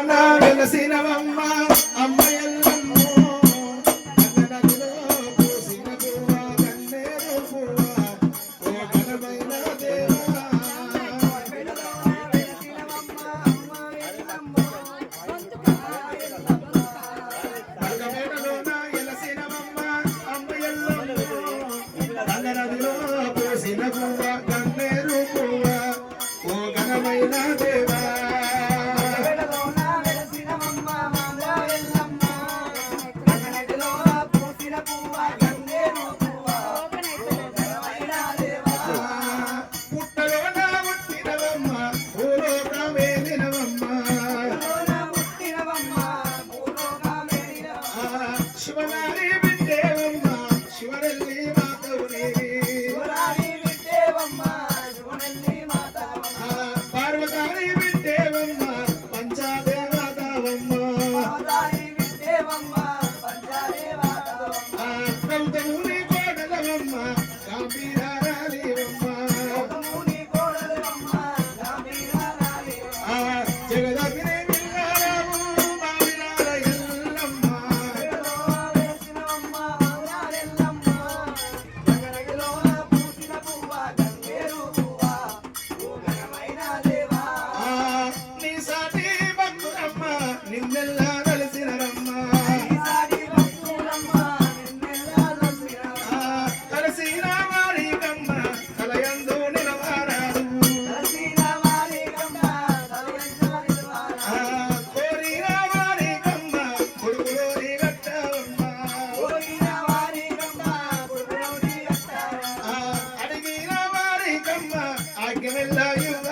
వెలసినవమ్మ అమ్మ పోసిన గువ్వ గన్నే శివనారి give me love you.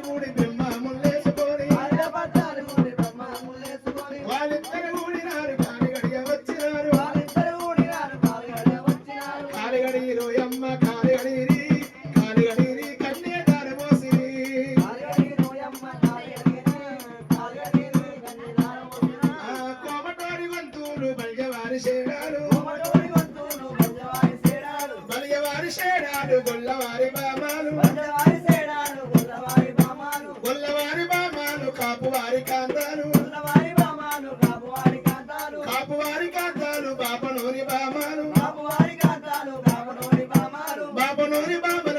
കൂടി వారి కాంతాలు. ఉన్నవారి బామాలు కాపు వారి కాంతాలు. కాపు వారి కాంతాలు బాపనోని బామాలు. కాపు వారి కాంతాలు బాపనోని బామాలు. బాపనోని బామాలు